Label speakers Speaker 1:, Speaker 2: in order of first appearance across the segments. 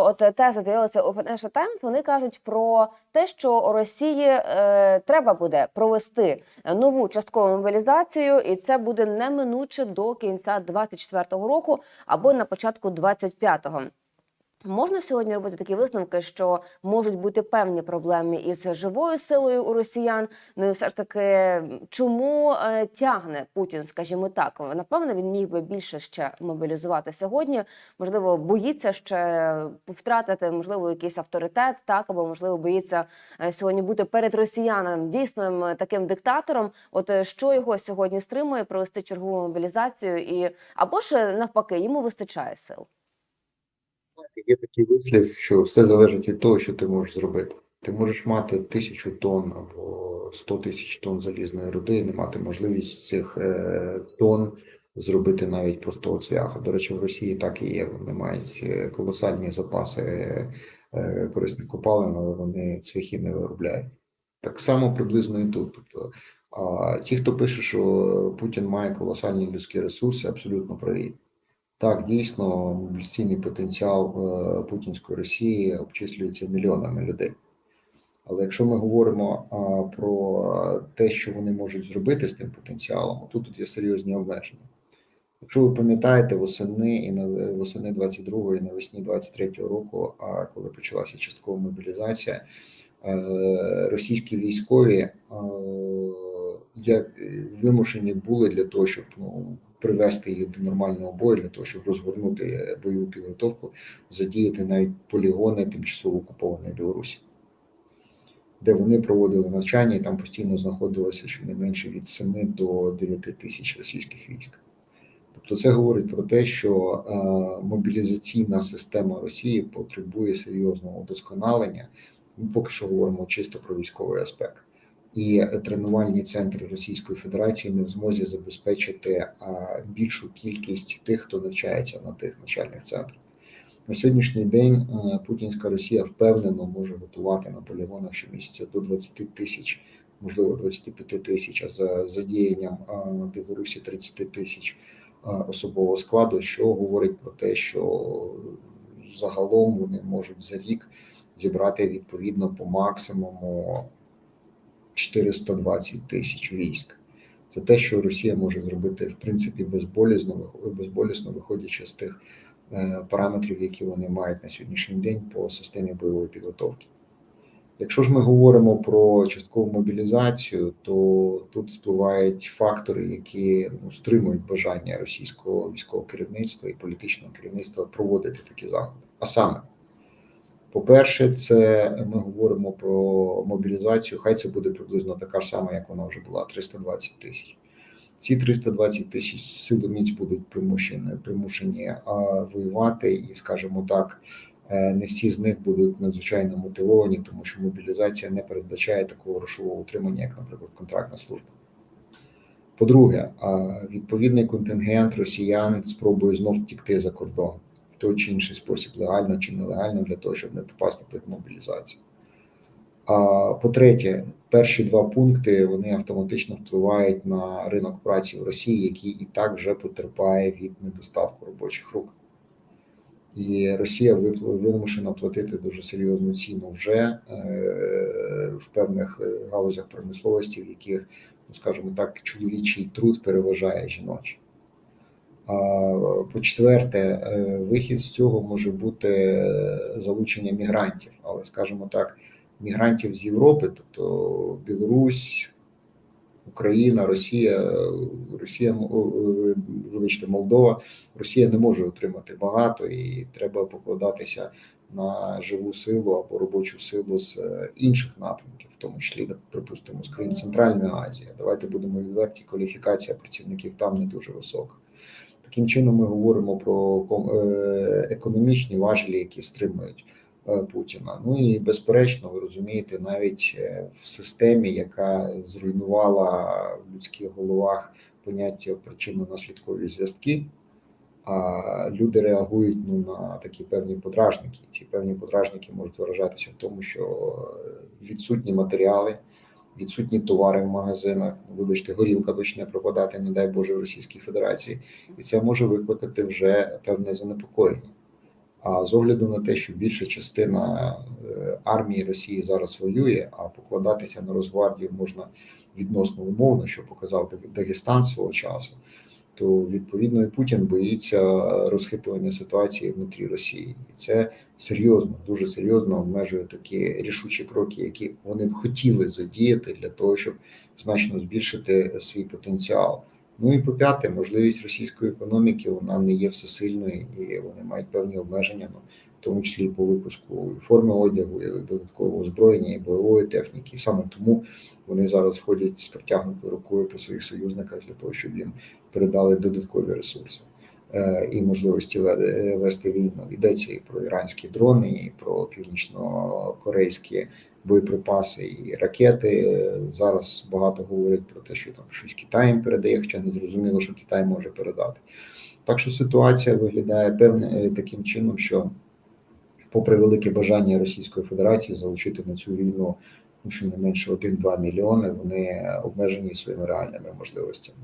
Speaker 1: От те теза у Financial Times, Вони кажуть про те, що Росії е, треба буде провести нову часткову мобілізацію, і це буде неминуче до кінця 24-го року або на початку 25-го. Можна сьогодні робити такі висновки, що можуть бути певні проблеми із живою силою у росіян. Ну і все ж таки, чому е, тягне Путін, скажімо так, напевно, він міг би більше ще мобілізувати сьогодні. Можливо, боїться ще втратити, можливо, якийсь авторитет, так або можливо боїться е, сьогодні бути перед росіянам дійсним таким диктатором. От е, що його сьогодні стримує провести чергову мобілізацію, і або ж навпаки, йому вистачає сил.
Speaker 2: Є такий вислів, що все залежить від того, що ти можеш зробити. Ти можеш мати тисячу тонн або 100 тисяч тонн залізної руди, і не мати можливість цих е, тонн зробити навіть простого цвяха. До речі, в Росії так і є. Вони мають е, колосальні запаси е, корисних копалин, але вони цвяхи не виробляють. Так само приблизно і тут. Тобто, а ті, хто пише, що Путін має колосальні людські ресурси, абсолютно праві. Так, дійсно, мобілізаційний потенціал е, путінської Росії обчислюється мільйонами людей. Але якщо ми говоримо про те, що вони можуть зробити з тим потенціалом, тут, тут є серйозні обмеження. Якщо ви пам'ятаєте, восени і на восени 22-го і навесні 23-го року, а коли почалася часткова мобілізація, е, російські військові е, як вимушені були для того, щоб ну привести їх до нормального бою для того, щоб розгорнути бойову підготовку, задіяти навіть полігони тимчасово окупованої Білорусі, де вони проводили навчання, і там постійно знаходилося щонайменше від 7 до 9 тисяч російських військ. Тобто, це говорить про те, що е, мобілізаційна система Росії потребує серйозного удосконалення. Ми поки що говоримо чисто про військовий аспект і тренувальні центри Російської Федерації не в змозі забезпечити більшу кількість тих, хто навчається на тих навчальних центрах. На сьогоднішній день Путінська Росія впевнено може готувати на полігонах щомісяця до 20 тисяч, можливо, 25 тисяч, а за задіянням Білорусі 30 тисяч особового складу, що говорить про те, що загалом вони можуть за рік зібрати відповідно по максимуму 420 тисяч військ. Це те, що Росія може зробити в принципі безболісно, безболісно виходячи з тих е, параметрів, які вони мають на сьогоднішній день по системі бойової підготовки. Якщо ж ми говоримо про часткову мобілізацію, то тут спливають фактори, які ну, стримують бажання російського військового керівництва і політичного керівництва проводити такі заходи. А саме, по-перше, це ми говоримо про мобілізацію. Хай це буде приблизно така ж сама, як вона вже була 320 тисяч. Ці 320 тисяч силоміць будуть примушені примушені воювати, і, скажімо так, е, не всі з них будуть надзвичайно мотивовані, тому що мобілізація не передбачає такого грошового утримання, як, наприклад, контрактна служба. По-друге, відповідний контингент росіян спробує знов втікти за кордон той чи інший спосіб, легально чи нелегально, для того, щоб не попасти під мобілізацію. А по-третє, перші два пункти вони автоматично впливають на ринок праці в Росії, який і так вже потерпає від недостатку робочих рук. І Росія вимушена платити дуже серйозну ціну вже е, в певних е, галузях промисловості, в яких, ну скажімо так, чоловічий труд переважає жіночий. По-четверте, е, вихід з цього може бути залучення мігрантів, але, скажімо так, мігрантів з Європи, тобто Білорусь, Україна, Росія, Росія, вибачте, Молдова, Росія не може отримати багато і треба покладатися на живу силу або робочу силу з інших напрямків, в тому числі, припустимо, з країн Центральної Азії. Давайте будемо відверті, кваліфікація працівників там не дуже висока. Таким чином, ми говоримо про е, економічні важелі, які стримують е, Путіна. Ну і безперечно, ви розумієте, навіть е, в системі, яка зруйнувала в людських головах поняття причинно-наслідкові зв'язки, а люди реагують ну на такі певні подражники. Ці певні подражники можуть виражатися в тому, що відсутні матеріали відсутні товари в магазинах. Вибачте, горілка почне пропадати, не дай Боже, в Російській Федерації, і це може викликати вже певне занепокоєння. А з огляду на те, що більша частина е, армії Росії зараз воює, а покладатися на Росгвардію можна відносно умовно, що показав Дагестан свого часу, то відповідно і Путін боїться розхитування ситуації внутрі Росії, і це серйозно, дуже серйозно обмежує такі рішучі кроки, які вони б хотіли задіяти для того, щоб значно збільшити свій потенціал. Ну і по п'яте, можливість російської економіки вона не є всесильною, і вони мають певні обмеження, ну, в тому числі по випуску форми одягу, і додаткового озброєння, і бойової техніки. І саме тому вони зараз ходять з протягнутою рукою по своїх союзниках для того, щоб їм передали додаткові ресурси е, і можливості вести війну. Йдеться і про іранські дрони, і про північно-корейські боєприпаси і ракети. Зараз багато говорять про те, що там щось Китай їм передає, хоча не зрозуміло, що Китай може передати. Так що ситуація виглядає певне е, таким чином, що, попри велике бажання Російської Федерації залучити на цю війну ну, щонайменше 1-2 мільйони, вони обмежені своїми реальними можливостями.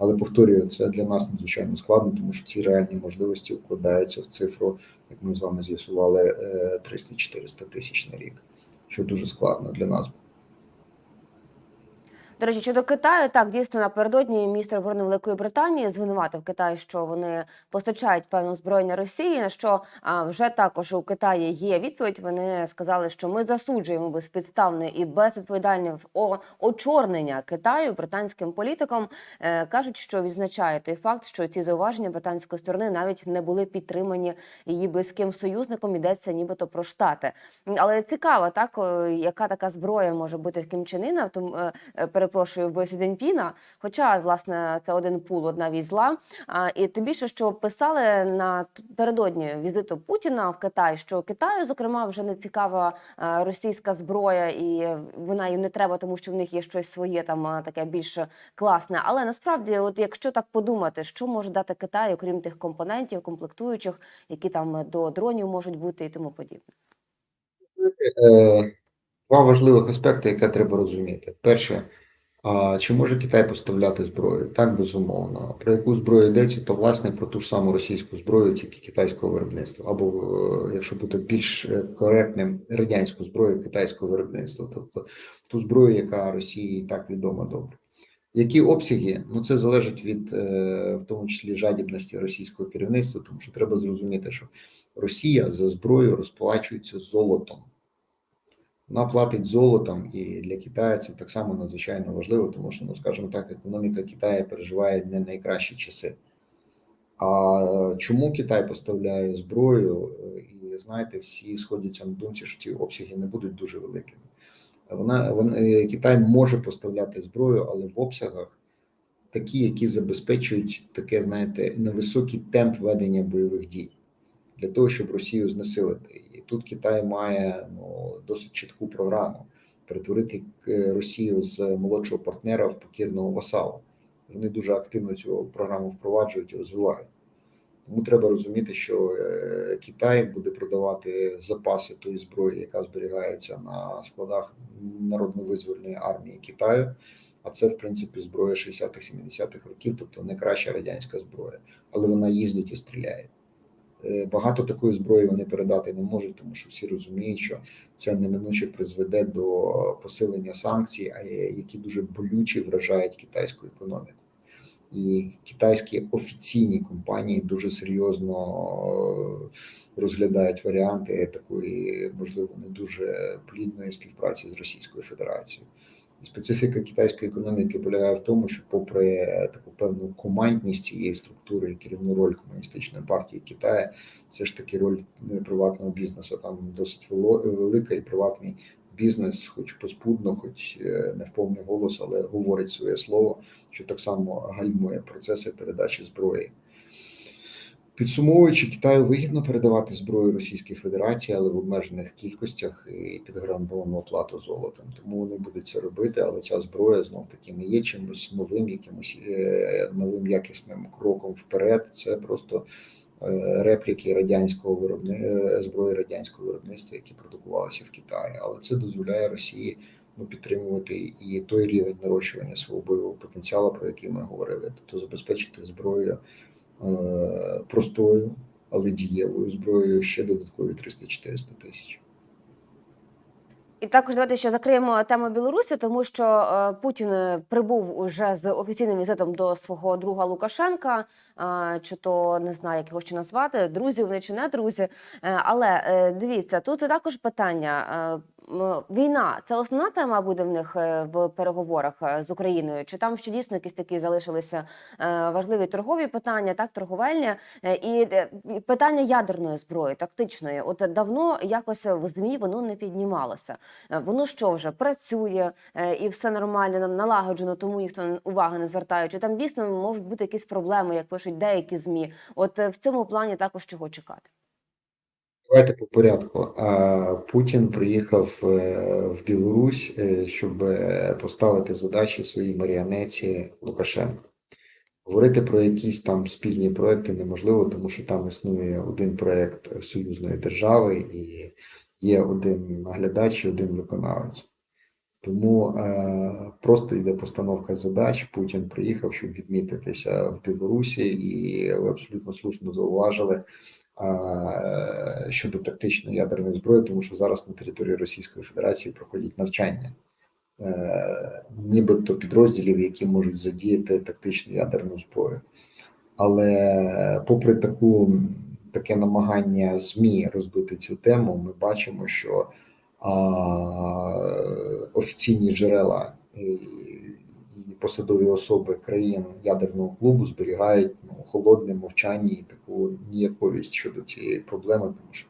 Speaker 2: Але повторюю, це для нас надзвичайно складно, тому що ці реальні можливості вкладаються в цифру, як ми з вами з'ясували, е, 300-400 тисяч на рік, що дуже складно для нас.
Speaker 1: До речі, щодо Китаю, так дійсно напередодні міністр оборони Великої Британії звинуватив Китай, що вони постачають певне озброєння Росії. На що а, вже також у Китаї є відповідь. Вони сказали, що ми засуджуємо безпідставне і безвідповідальне очорнення Китаю британським політиком. Е, кажуть, що відзначає той факт, що ці зауваження британської сторони навіть не були підтримані її близьким союзником. Йдеться нібито про штати. Але цікаво, так яка така зброя може бути в Кім Чен Іна, тому е, е, перепрошую в Сі Хоча власне це один пул, одна візла. І тим більше, що писали на передодні візиту Путіна в Китай, що Китаю, зокрема, вже не цікава російська зброя, і вона їм не треба, тому що в них є щось своє там таке більш класне. Але насправді, от якщо так подумати, що може дати Китай, окрім тих компонентів, комплектуючих, які там до дронів можуть бути і тому подібне.
Speaker 2: Е, Два важливих аспекти, які треба розуміти. Перше, а чи може Китай поставляти зброю? Так, безумовно. Про яку зброю йдеться, то власне про ту ж саму російську зброю, тільки китайського виробництва, або е, якщо бути більш е, коректним, радянську зброю китайського виробництва, тобто ту зброю, яка Росії так відома добре. Які обсяги? Ну це залежить від, е, в тому числі, жадібності російського керівництва, тому що треба зрозуміти, що Росія за зброю розплачується золотом. Вона платить золотом, і для Китаю це так само надзвичайно важливо, тому що, ну скажімо так, економіка Китаю переживає не найкращі часи. А чому Китай поставляє зброю? І знаєте, всі сходяться на думці, що ті обсяги не будуть дуже великими. Вона, вона Китай може поставляти зброю, але в обсягах такі, які забезпечують таке, знаєте, невисокий темп ведення бойових дій для того, щоб Росію знесилити. Тут Китай має ну, досить чітку програму перетворити е, Росію з молодшого партнера в покірного васала. Вони дуже активно цю програму впроваджують і розвивають. Тому треба розуміти, що е, Китай буде продавати запаси тої зброї, яка зберігається на складах народно-визвольної армії Китаю. А це, в принципі, зброя 60-х, 70-х років, тобто не краща радянська зброя, але вона їздить і стріляє. Е, Багато такої зброї вони передати не можуть, тому що всі розуміють, що це неминуче призведе до посилення санкцій, які дуже болюче вражають китайську економіку. І китайські офіційні компанії дуже серйозно е, розглядають варіанти такої, можливо, не дуже плідної співпраці з Російською Федерацією. Специфіка китайської економіки полягає в тому, що, попри таку певну командність цієї структури і керівну роль комуністичної партії Китаю, все ж таки роль е, приватного бізнесу там досить вело- велика, і приватний бізнес, хоч поспудно, хоч е, не в повний голос, але говорить своє слово, що так само гальмує процеси передачі зброї. Підсумовуючи, Китаю вигідно передавати зброю Російській Федерації, але в обмежених кількостях і під гарантовану оплату золотом. Тому вони будуть це робити, але ця зброя знов таки не є чимось новим, якимось е, новим якісним кроком вперед. Це просто е, репліки радянського виробни... е, зброї радянського виробництва, які продукувалися в Китаї. Але це дозволяє Росії ну, підтримувати і той рівень нарощування свого бойового потенціалу, про який ми говорили, тобто забезпечити зброєю е, простою, але дієвою зброєю ще додаткові 300-400 тисяч.
Speaker 1: І також давайте ще закриємо тему Білорусі, тому що е, Путін е, прибув уже з офіційним візитом до свого друга Лукашенка, е, чи то не знаю, як його ще назвати, друзі вони чи не друзі. Е, але е, дивіться, тут також питання. Е, Війна це основна тема буде в них е, в переговорах е, з Україною? Чи там ще дійсно якісь такі залишилися важливі торгові питання, так торговельні і питання ядерної зброї, тактичної? От давно якось в змі воно не піднімалося. Воно що вже працює і все нормально налагоджено, тому ніхто уваги не звертає. Чи там дійсно можуть бути якісь проблеми, як пишуть деякі змі? От в цьому плані також чого чекати?
Speaker 2: Давайте по порядку. Путін приїхав е, в Білорусь, е, щоб е, поставити задачі своїй маріонеті Лукашенко. Говорити про якісь там спільні проекти неможливо, тому що там існує один проект союзної держави і є один наглядач і один виконавець. Тому просто йде постановка задач. Путін приїхав, щоб відмітитися в Білорусі, і ви абсолютно слушно зауважили щодо тактичної ядерної зброї, тому що зараз на території Російської Федерації проходять навчання, е, нібито підрозділів, які можуть задіяти тактичну ядерну зброю. Але попри таку таке намагання ЗМІ розбити цю тему, ми бачимо, що а, офіційні джерела і посадові особи країн ядерного клубу зберігають ну, холодне мовчання і таку ніяковість щодо цієї проблеми, тому що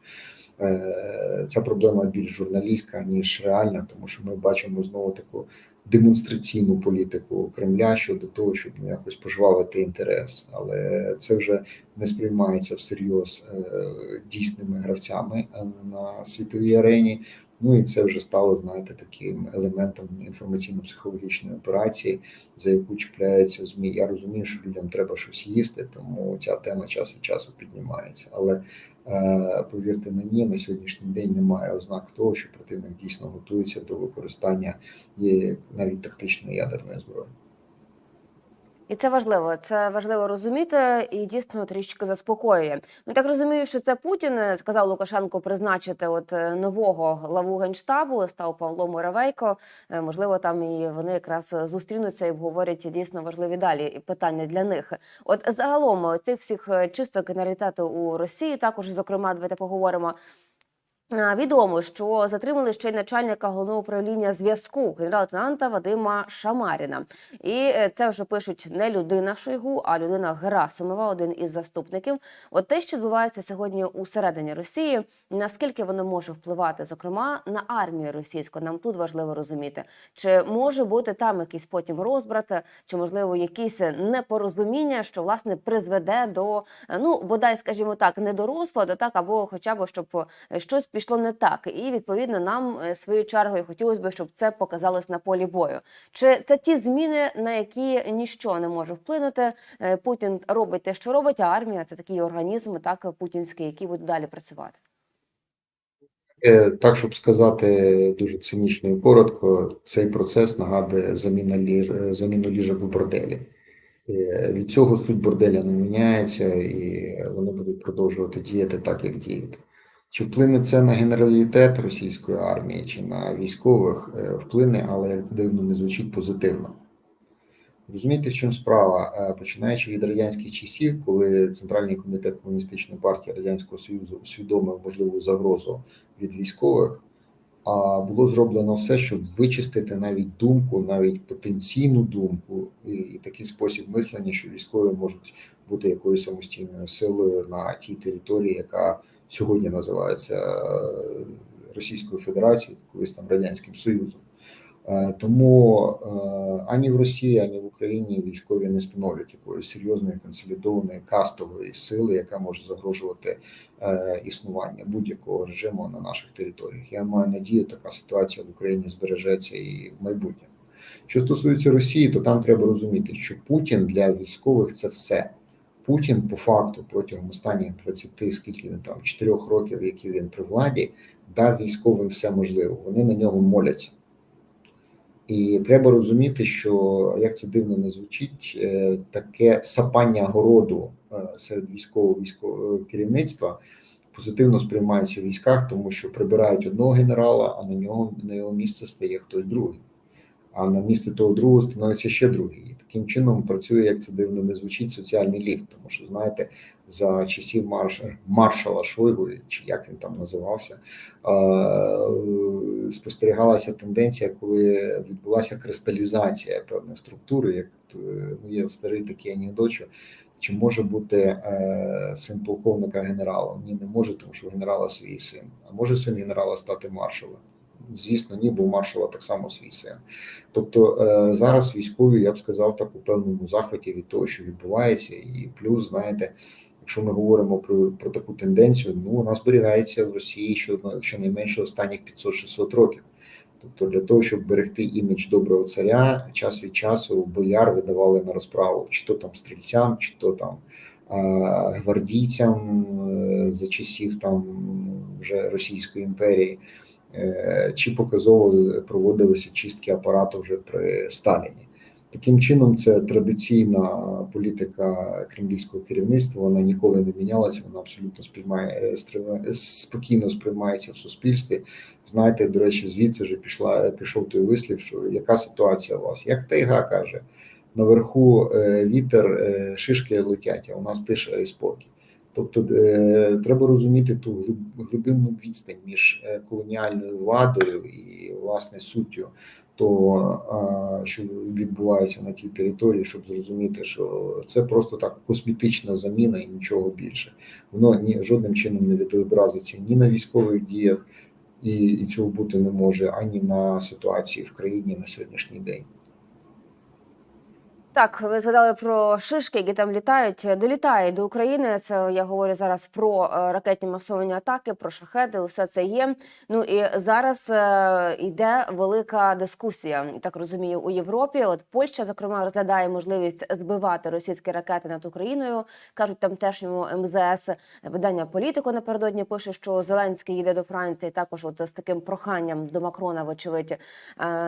Speaker 2: е, ця проблема більш журналістська ніж реальна, тому що ми бачимо знову таку демонстраційну політику Кремля щодо того, щоб ну, якось пожвавити інтерес, але це вже не сприймається всерйоз е, дійсними гравцями е, на світовій арені. Ну і це вже стало, знаєте, таким елементом інформаційно-психологічної операції, за яку чіпляються змі. Я розумію, що людям треба щось їсти, тому ця тема час від часу піднімається. Але е, повірте мені, на сьогоднішній день немає ознак того, що противник дійсно готується до використання навіть тактичної ядерної зброї.
Speaker 1: І це важливо. Це важливо розуміти і дійсно трішки заспокоює. Ну так розумію, що це Путін е, сказав Лукашенко призначити от е, нового главу генштабу. Став Павло Муравейко. Е, Можливо, там і вони якраз зустрінуться і обговорять дійсно важливі далі питання для них. От загалом цих всіх чисток генералітету у Росії також, зокрема, давайте поговоримо. Відомо, що затримали ще й начальника головного управління зв'язку генерал-лейтенанта Вадима Шамаріна. І е, це вже пишуть не людина Шойгу, а людина Герасимова, один із заступників. От те, що відбувається сьогодні у середині Росії, наскільки воно може впливати, зокрема, на армію російську, нам тут важливо розуміти, чи може бути там якийсь потім розбрат, чи можливо якісь непорозуміння, що власне призведе до е, ну бодай, скажімо так, не до розпаду, так або хоча б щоб е, щось пішло не так. І відповідно нам е, своєю чергою хотілося б, щоб це показалось на полі бою. Чи це ті зміни, на які ніщо не може вплинути? Е, Путін робить те, що робить, а армія це такий організм, так путінський, який буде далі працювати.
Speaker 2: Е, Так, щоб сказати дуже цинічно і коротко, цей процес нагадує заміна ліж... заміну ліжок в борделі. Від цього суть борделя не міняється, і вони будуть продовжувати діяти так, як діяти. Чи вплине це на генералітет російської армії, чи на військових? Е, Вплине, але як дивно не звучить позитивно. Розумієте, в чому справа? Е, Починаючи від радянських часів, коли Центральний комітет Комуністичної партії Радянського Союзу усвідомив можливу загрозу від військових, а було зроблено все, щоб вичистити навіть думку, навіть потенційну думку, і, і такий спосіб мислення, що військові можуть бути якоюсь самостійною силою на тій території, яка сьогодні називається е, Російською Федерацією, колись там Радянським Союзом. Е, Тому е, ані в Росії, ані в Україні військові не становлять якоїсь серйозної консолідованої кастової сили, яка може загрожувати існування будь-якого режиму на наших територіях. Я маю надію, така ситуація в Україні збережеться і в майбутньому. Що стосується Росії, то там треба розуміти, що Путін для військових це все. Путін по факту протягом останніх 20, скільки він там 4 років, які він при владі, дав військовим все можливе. Вони на нього моляться. І треба розуміти, що як це дивно не звучить, е, таке сапання городу е, серед військового військового керівництва позитивно сприймається в військах, тому що прибирають одного генерала, а на нього на його місце стає хтось другий. А на місце того другого становиться ще другий. Таким чином працює, як це дивно не звучить, соціальний ліфт. Тому що, знаєте, за часів марш... маршала Шойгу, чи як він там називався, спостерігалася тенденція, коли відбулася кристалізація певної структури, як ну, є старий такий анекдот, що чи може бути е, син полковника генералом? Ні, не може, тому що генерала свій син. А може син генерала стати маршалом? Звісно, ні, бо у маршала так само свій син. Тобто е, зараз військові, я б сказав, так у певному захваті від того, що відбувається, і плюс, знаєте, якщо ми говоримо про, про таку тенденцію, ну вона зберігається в Росії що щонайменше останніх 500-600 років. Тобто для того, щоб берегти імідж доброго царя, час від часу бояр видавали на розправу, чи то там стрільцям, чи то там гвардійцям е, за часів там вже Російської імперії, чи показово проводилися чистки апарату вже при Сталіні. Таким чином, це традиційна політика кремлівського керівництва. Вона ніколи не мінялася. Вона абсолютно сприймає спокійно сприймається в суспільстві. Знаєте, до речі, звідси вже пішла пішов той вислів, що яка ситуація у вас? Як тайга каже, наверху е, вітер, е, шишки летять, а у нас тиша і спокій. Тобто е, треба розуміти ту глиб- глибинну відстань між е, колоніальною владою і власне суттю того, що відбувається на тій території, щоб зрозуміти, що це просто так косметична заміна і нічого більше. Воно ні жодним чином не відобразиться ні на військових діях, і, і цього бути не може, ані на ситуації в країні на сьогоднішній день.
Speaker 1: Так, ви згадали про шишки, які там літають. Долітає до України. Це я говорю зараз про е, ракетні масовані атаки, про шахеди. Усе це є. Ну і зараз е, йде велика дискусія. Так розумію, у Європі. От Польща, зокрема, розглядає можливість збивати російські ракети над Україною. кажуть тамтешньому МЗС. Видання політико напередодні пише, що Зеленський їде до Франції. Також, от з таким проханням до Макрона, вочевидь. Е,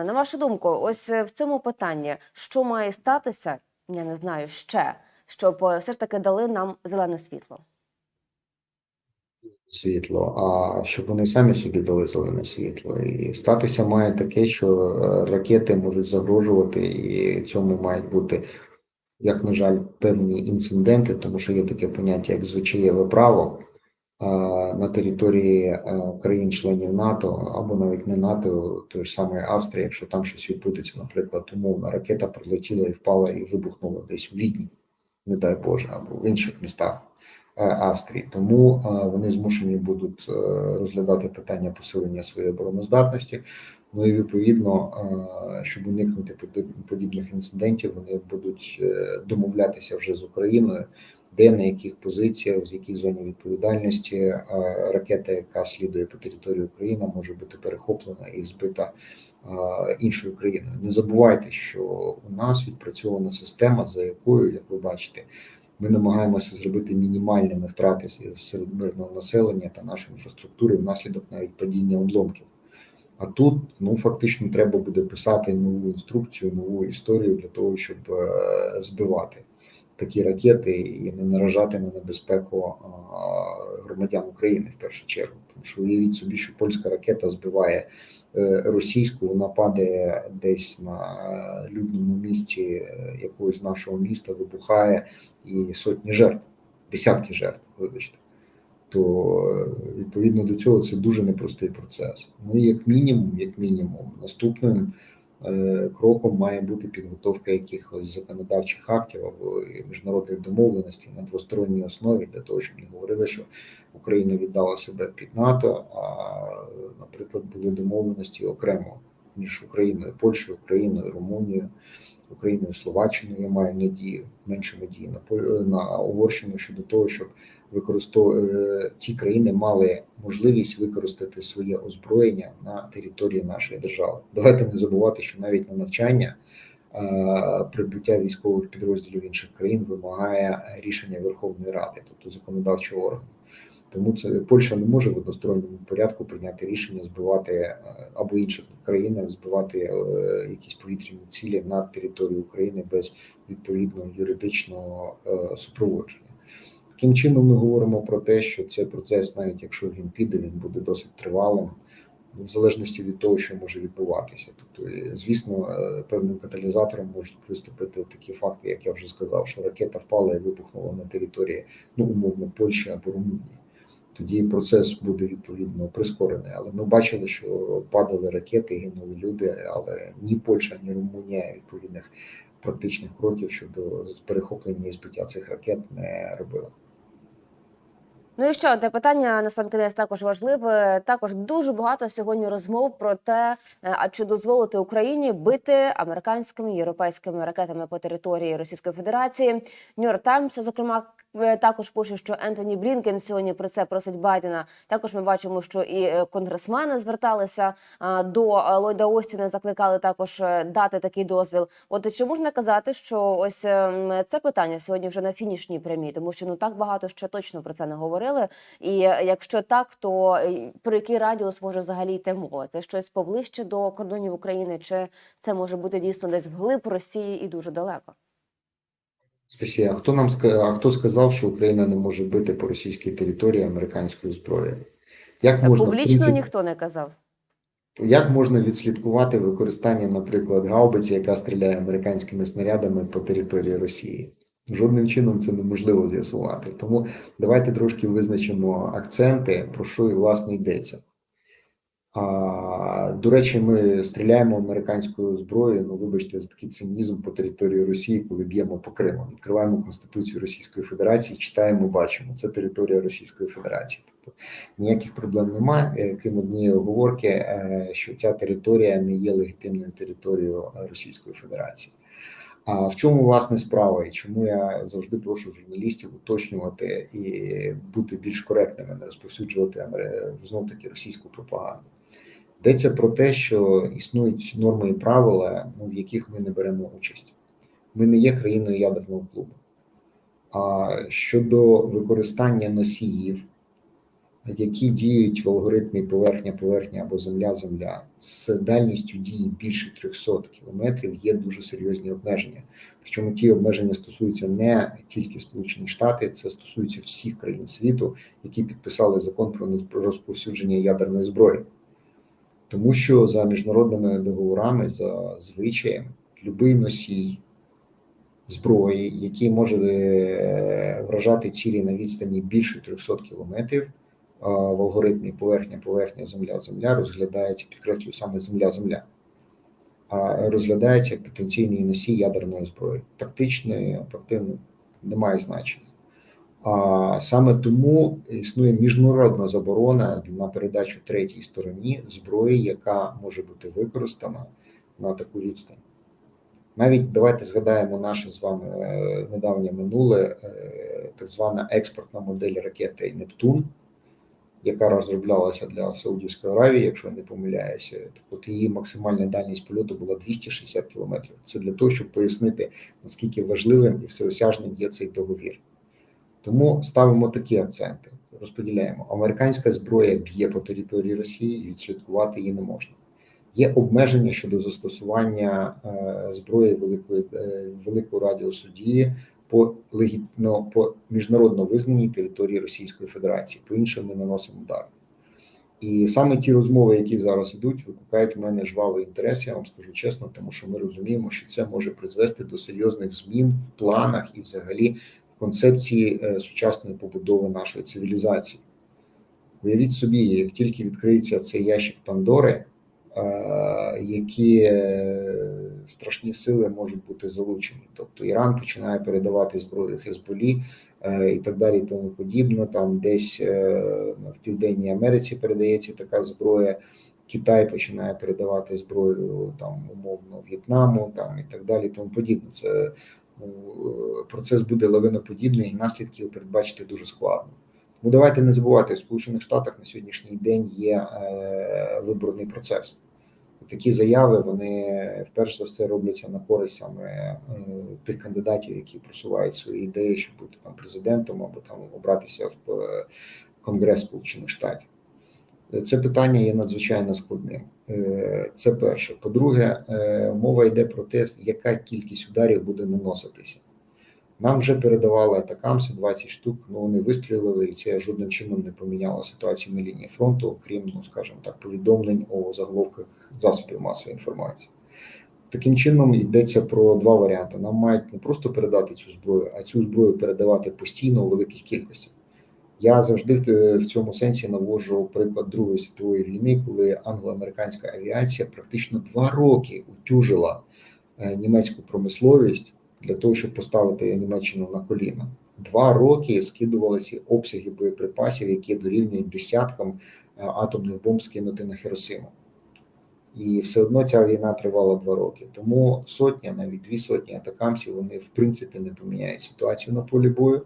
Speaker 1: На вашу думку, ось е, в цьому питанні, що має статися? Я не знаю ще, щоб е, все ж таки дали нам зелене світло.
Speaker 2: світло, а щоб вони самі собі дали зелене світло. І статися має таке, що е, ракети можуть загрожувати, і цьому мають бути, як на жаль, певні інциденти, тому що є таке поняття, як звичаєве право на території е, країн-членів НАТО або навіть не НАТО, тої ж самої Австрії, якщо там щось відбудеться, наприклад, умовна ракета прилетіла і впала і вибухнула десь у Відні, не дай Боже, або в інших містах. е, Австрії, тому е, вони змушені будуть розглядати питання посилення своєї обороноздатності. Ну і відповідно, щоб уникнути подібних інцидентів, вони будуть домовлятися вже з Україною, де на яких позиціях, в якій зоні відповідальності е, ракета, яка слідує по території України, може бути перехоплена і збита е, іншою країною. Не забувайте, що у нас відпрацьована система, за якою, як ви бачите, ми намагаємося зробити мінімальними втрати серед мирного населення та нашої інфраструктури внаслідок навіть падіння обломків. А тут ну фактично треба буде писати нову інструкцію, нову історію для того, щоб е, збивати такі ракети і не наражати на небезпеку громадян України в першу чергу. Тому що уявіть собі, що польська ракета збиває е, російську, вона падає десь на людному місці е, якогось нашого міста, вибухає і сотні жертв, десятки жертв, вибачте. То е, відповідно до цього це дуже непростий процес. Ну і як мінімум, як мінімум, наступним е, кроком має бути підготовка якихось законодавчих актів або міжнародних домовленостей на двосторонній основі для того, щоб не говорили, що Україна віддала себе під НАТО, а, наприклад, були домовленості окремо між Україною, Польщею, Україною, Румунією. Україною, Словаччиною я маю надію, менше надії на на Угорщину щодо того, щоб використовувати ці країни мали можливість використати своє озброєння на території нашої держави. Давайте не забувати, що навіть на навчання е, прибуття військових підрозділів інших країн вимагає рішення Верховної Ради, тобто законодавчого органу. Тому це Польща не може в односторонньому порядку прийняти рішення збивати е, або інші країни збивати е, якісь повітряні цілі на території України без відповідного юридичного е, супроводження. Таким чином, ми говоримо про те, що цей процес, навіть якщо він піде, він буде досить тривалим, в залежності від того, що може відбуватися. Тобто, е, звісно, е, певним каталізатором можуть виступити такі факти, як я вже сказав, що ракета впала і вибухнула на території, ну умовно, Польщі або Румунії. Тоді процес буде відповідно прискорений. Але ми бачили, що падали ракети, гинули люди, але ні Польща, ні Румунія відповідних практичних кроків щодо перехоплення і збиття цих ракет не робили.
Speaker 1: Ну і ще одне питання на сам кінець також важливе. Також дуже багато сьогодні розмов про те, е, а чи дозволити Україні бити американськими європейськими ракетами по території Російської Федерації. Нью-Йорк Таймс, зокрема, також пише, що Ентоні Блінкен сьогодні про це просить Байдена. Також ми бачимо, що і е, конгресмени зверталися до е, Ллойда Остіна, закликали також е, дати такий дозвіл. От чи можна казати, що ось ем, це питання сьогодні вже на фінішній прямій, тому що ну так багато ще точно про це не говорили. І якщо так, то про який радіус може взагалі йти мова? Це щось поближче до кордонів України, чи це може бути дійсно десь вглиб Росії і дуже далеко?
Speaker 2: Стасія, а хто нам а хто сказав, що Україна не може бити по російській території американською зброєю? Як можна
Speaker 1: Публічно
Speaker 2: принципі,
Speaker 1: ніхто не казав.
Speaker 2: як можна відслідкувати використання, наприклад, гаубиці, яка стріляє американськими снарядами по території Росії? Жодним чином це неможливо з'ясувати. Тому давайте трошки визначимо акценти, про що і власне йдеться. До речі, ми стріляємо американською зброєю. Ну, вибачте, за такий цинізм по території Росії, коли б'ємо по Криму. Відкриваємо Конституцію Російської Федерації, читаємо, бачимо. Це територія Російської Федерації. Тобто ніяких проблем немає, е, крім однієї оговорки, е, що ця територія не є легітимною територією е, Російської Федерації. А в чому власне справа, і чому я завжди прошу журналістів уточнювати і бути більш коректними, не розповсюджувати знов таки російську пропаганду. Йдеться про те, що існують норми і правила, ну, в яких ми не беремо участь. Ми не є країною ядерного клубу. А щодо використання носіїв, які діють в алгоритмі поверхня-поверхня або земля-земля, з дальністю дії більше 300 кілометрів є дуже серйозні обмеження. Причому ті обмеження стосуються не тільки Сполучені Штати, це стосується всіх країн світу, які підписали закон про розповсюдження ядерної зброї. Тому що за міжнародними договорами, за звичаєм, будь-який носій зброї, який може е, вражати цілі на відстані більше 300 кілометрів, в алгоритмі поверхня, поверхня, земля, земля розглядається, підкреслюю саме земля, земля. А розглядається як потенційний носій ядерної зброї. Тактичної, оперативної немає значення. А саме тому існує міжнародна заборона на передачу третій стороні зброї, яка може бути використана на таку відстань. Навіть давайте згадаємо наше з вами е, недавнє минуле, е, так звана експортна модель ракети Нептун, яка розроблялася для Саудівської Аравії, якщо не помиляюся. Так от її максимальна дальність польоту була 260 кілометрів. Це для того, щоб пояснити, наскільки важливим і всеосяжним є цей договір. Тому ставимо такі акценти, розподіляємо. Американська зброя б'є по території Росії і відслідкувати її не можна. Є обмеження щодо застосування е, зброї великої е, великого радіусу дії по легітно по міжнародно визнаній території Російської Федерації. По іншим ми наносимо удар. І саме ті розмови, які зараз ідуть, викликають в мене жвавий інтерес. Я вам скажу чесно, тому що ми розуміємо, що це може призвести до серйозних змін в планах і, взагалі, концепції е, сучасної побудови нашої цивілізації. Уявіть собі, як тільки відкриється цей ящик Пандори, е, які е, страшні сили можуть бути залучені. Тобто Іран починає передавати зброю Хезболі і так далі, і тому подібне. Там десь в Південній Америці передається така зброя. Китай починає передавати зброю там умовно В'єтнаму, там і так далі, тому подібне. Це процес буде лавиноподібний, і наслідки передбачити дуже складно. Ну давайте не забувати, в Сполучених Штатах на сьогоднішній день є е, виборний процес. Такі заяви вони вперше за все робляться на користь саме е, тих кандидатів, які просувають свої ідеї, щоб бути там президентом або там обратися в е, Конгрес Сполучених Штатів. Це питання є надзвичайно складним. Е, Це перше. По-друге, е, мова йде про те, яка кількість ударів буде наноситися. Нам вже передавали атакамси 20 штук, ну вони вистрілили, і це жодним чином не поміняло ситуацію на лінії фронту, окрім, ну скажімо так, повідомлень у заголовках засобів масової інформації. Таким чином йдеться про два варіанти. Нам мають не просто передати цю зброю, а цю зброю передавати постійно у великих кількостях. Я завжди в- цьому сенсі наводжу приклад Другої світової війни, коли англо-американська авіація практично два роки утюжила е, німецьку промисловість для того, щоб поставити Німеччину на коліна. Два роки скидувалися обсяги боєприпасів, які дорівнюють десяткам е, атомних бомб скинути на Хіросиму. І все одно ця війна тривала два роки. Тому сотня, навіть дві сотні атакамсів, вони в принципі не поміняють ситуацію на полі бою.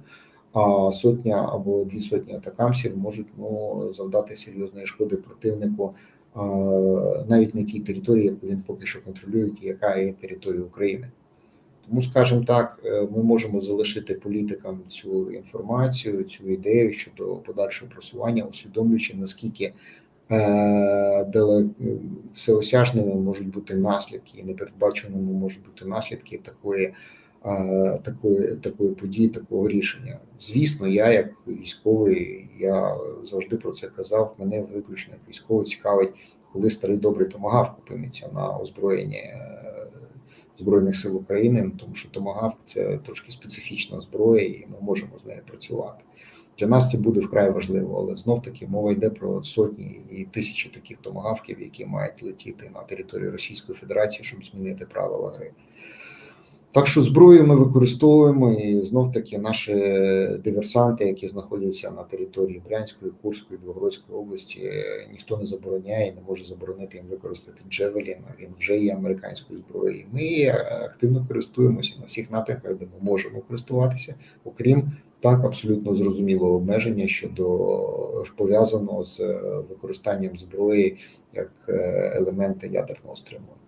Speaker 2: Сотня або дві сотні атакамсів можуть ну, завдати серйозної шкоди противнику навіть на тій території, яку він поки що контролює, і яка є територія України. Тому, скажімо так, е, ми можемо залишити політикам цю інформацію, цю ідею щодо подальшого просування, усвідомлюючи наскільки е, всеосяжними можуть бути наслідки, і непередбаченими можуть бути наслідки такої, такої, такої події, такого рішення. Звісно, я як військовий, я завжди про це казав. Мене виключно як військовий цікавить, коли старий добрий томагавк опиниться на озброєнні е, Збройних сил України, тому що томагавк це трошки специфічна зброя, і ми можемо з нею працювати. Для нас це буде вкрай важливо, але знов таки мова йде про сотні і тисячі таких томагавків, які мають летіти на територію Російської Федерації, щоб змінити правила гри. Так що зброю ми використовуємо, і знов таки наші диверсанти, які знаходяться на території Брянської, Курської, Білгородської області, ніхто не забороняє, не може заборонити їм використати Джевелін. Він вже є американською зброєю. Ми активно користуємося на всіх напрямках, де ми можемо користуватися, окрім так абсолютно зрозумілого обмеження щодо пов'язаного з використанням зброї як е, елемента ядерного стримування.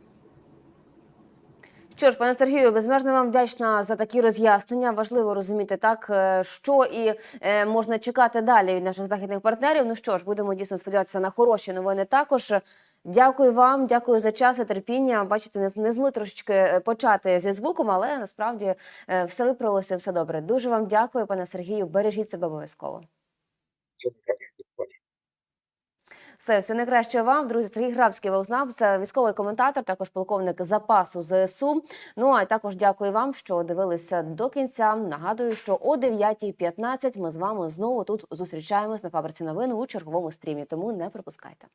Speaker 1: Що ж, пане Сергію, безмежно вам вдячна за такі роз'яснення. Важливо розуміти так, е, що і е, можна чекати далі від наших західних партнерів. Ну що ж, будемо дійсно сподіватися на хороші новини. Також дякую вам, дякую за час і терпіння. Бачите, не, змогли трошечки е, почати зі звуком, але насправді все виправилося, все добре. Дуже вам дякую, пане Сергію. Бережіть себе обов'язково. Все, все найкраще вам, друзі. Сергій Грабський Вовзнав, це військовий коментатор, також полковник запасу ЗСУ. Ну а також дякую вам, що дивилися до кінця. Нагадую, що о 9.15 ми з вами знову тут зустрічаємось на фабриці новин у черговому стрімі. Тому не пропускайте.